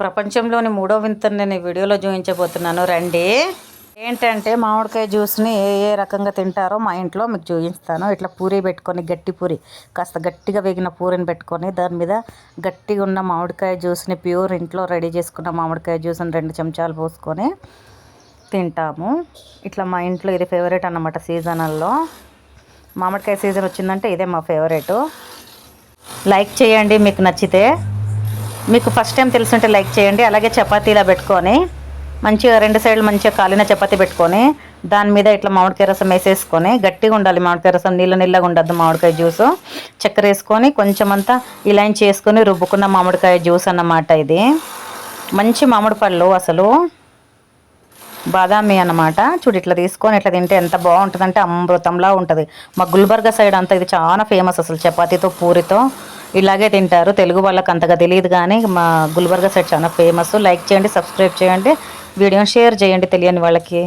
ప్రపంచంలోని మూడో వింతను నేను వీడియోలో చూపించబోతున్నాను. రండి. ఏంటంటే మామిడికాయ జ్యూస్ని ఏ ఏ రకంగా తింటారో మా ఇంట్లో మీకు చూపిస్తాను. ఇట్లా పూరి పెట్టుకొని గట్టి పూరి కాస్త గట్టిగా వేగిన పూరిని పెట్టుకొని దాని మీద గట్టిగా ఉన్న మామిడికాయ జ్యూస్ని ప్యూర్ ఇంట్లో రెడీ చేసుకున్న మామిడికాయ జ్యూస్ని రెండు చెంచాలు పోసుకొని తింటాము. ఇట్లా మా ఇంట్లో ఇది ఫేవరెట్ అన్నమాట సీజనల్లో. మామిడికాయ సీజన్ వచ్చిందంటే ఇదే మా ఫేవరెట్ లైక్ చేయండి మీకు నచ్చితే. మీకు ఫస్ట్ టైం తెలుసుంటే లైక్ చేయండి. అలాగే చపాతీలా పెట్టుకొని మంచిగా రెండు సైడ్లు మంచిగా కాలిన చపాతీ పెట్టుకొని దాని మీద ఇట్లా మామిడికాయ రసం వేసేసుకొని గట్టిగా ఉండాలి మామిడికాయ రసం నీళ్ళ నీళ్ళగా ఉండద్దు మామిడికాయ జ్యూస్. చక్కెర వేసుకొని కొంచెం అంతా ఇలాంటి చేసుకొని రుబ్బుకున్న మామిడికాయ జ్యూస్ అన్నమాట ఇది. మంచి మామిడి పళ్ళు అసలు. బాదామి అన్నమాట. చూడు ఇట్లా తీసుకొని ఇట్లా తింటే ఎంత బాగుంటుందంటే అమృతంలా ఉంటుంది. మా గుల్బర్గా సైడ్ అంతా ఇది చాలా ఫేమస్ అసలు చపాతీతో పూరితో. ఇలాగే తింటారు. తెలుగు వాళ్ళకి అంతగా తెలియదు కానీ మా గుల్బర్గా సైడ్ చాలా ఫేమస్. లైక్ చేయండి సబ్స్క్రైబ్ చేయండి. వీడియోని షేర్ చేయండి తెలియని వాళ్ళకి.